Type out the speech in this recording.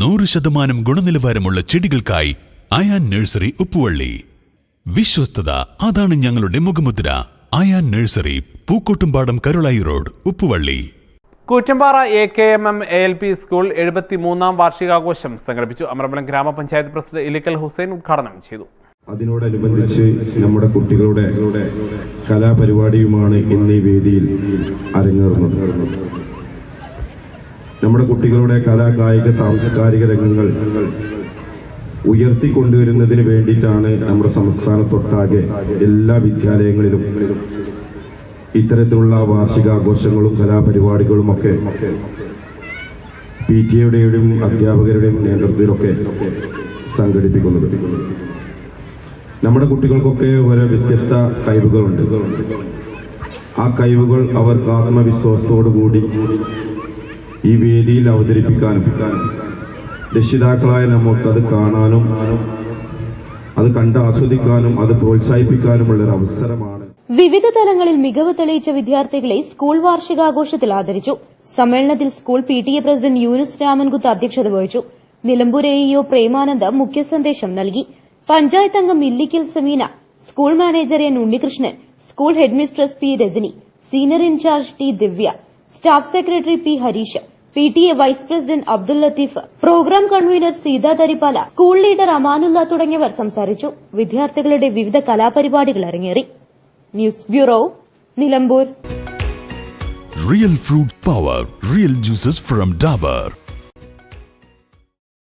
നൂറ് ശതമാനം ഗുണനിലവാരമുള്ള ചെടികൾക്കായി അയാൻ നഴ്സറി ഉപ്പുവള്ളി. വിശ്വസ്തത അതാണ് ഞങ്ങളുടെ മുഖമുദ്ര. Ayaan nursery Pookkottumpadam Karulai road Uppuvally. Koottampara A K M M A L P school എഴുപത്തി മൂന്നാം വാർഷികാഘോഷം സംഘടിപ്പിച്ചു. അമരമ്പലം ഗ്രാമപഞ്ചായത്ത് പ്രസിഡന്റ് ഇലിക്കൽ ഹുസൈൻ ഉദ്ഘാടനം ചെയ്തു. അതിനോടനുബന്ധിച്ച് നമ്മുടെ കുട്ടികളുടെ കലാപരിപാടിയുമാണ് ഇന്ന് ഈ വേദിയിൽ അരങ്ങേറുന്നത്. നമ്മുടെ കുട്ടികളുടെ കലാ കായിക സാംസ്കാരിക രംഗങ്ങൾ ഉയർത്തിക്കൊണ്ടുവരുന്നതിന് വേണ്ടിയിട്ടാണ് നമ്മുടെ സംസ്ഥാനത്തൊട്ടാകെ എല്ലാ വിദ്യാലയങ്ങളിലും ഇത്തരത്തിലുള്ള വാർഷികാഘോഷങ്ങളും കലാപരിപാടികളും ഒക്കെ പി ടി എയുടെയും അധ്യാപകരുടെയും നേതൃത്വത്തിലൊക്കെ സംഘടിപ്പിക്കുന്നത്. നമ്മുടെ കുട്ടികൾക്കൊക്കെ ഓരോ വ്യത്യസ്ത കഴിവുകളുണ്ട്. ആ കഴിവുകൾ അവർക്ക് ആത്മവിശ്വാസത്തോടു കൂടി ഈ വേദിയിൽ അവതരിപ്പിക്കാനും രക്ഷിതാക്കളായ നമുക്ക് അത് കാണാനും അത് കണ്ട് ആസ്വദിക്കാനും അത് പ്രോത്സാഹിപ്പിക്കാനുമുള്ള ഒരു അവസരമാണ്. വിവിധ തലങ്ങളിൽ മികവ് തെളിയിച്ച വിദ്യാർത്ഥികളെ സ്കൂൾ വാർഷികാഘോഷത്തിൽ ആദരിച്ചു. സമ്മേളനത്തിൽ school P T A president Yunus Ramankuth അധ്യക്ഷത വഹിച്ചു. നിലമ്പൂർ എഇഒ പ്രേമാനന്ദ മുഖ്യസന്ദേശം നൽകി. പഞ്ചായത്ത് അംഗം Illikkal Sameena school manager N Unnikrishnan school headmistress P Rajani senior in charge T Divya staff secretary P Hareesh P T A vice president Abdul Latheef programme convener Seetha Tharippala school leader Amanulla തുടങ്ങിയവർ സംസാരിച്ചു. വിദ്യാർത്ഥികളുടെ വിവിധ കലാപരിപാടികൾ അരങ്ങേറി. News bureau Nilambur. Real fruit power real juices from Dabur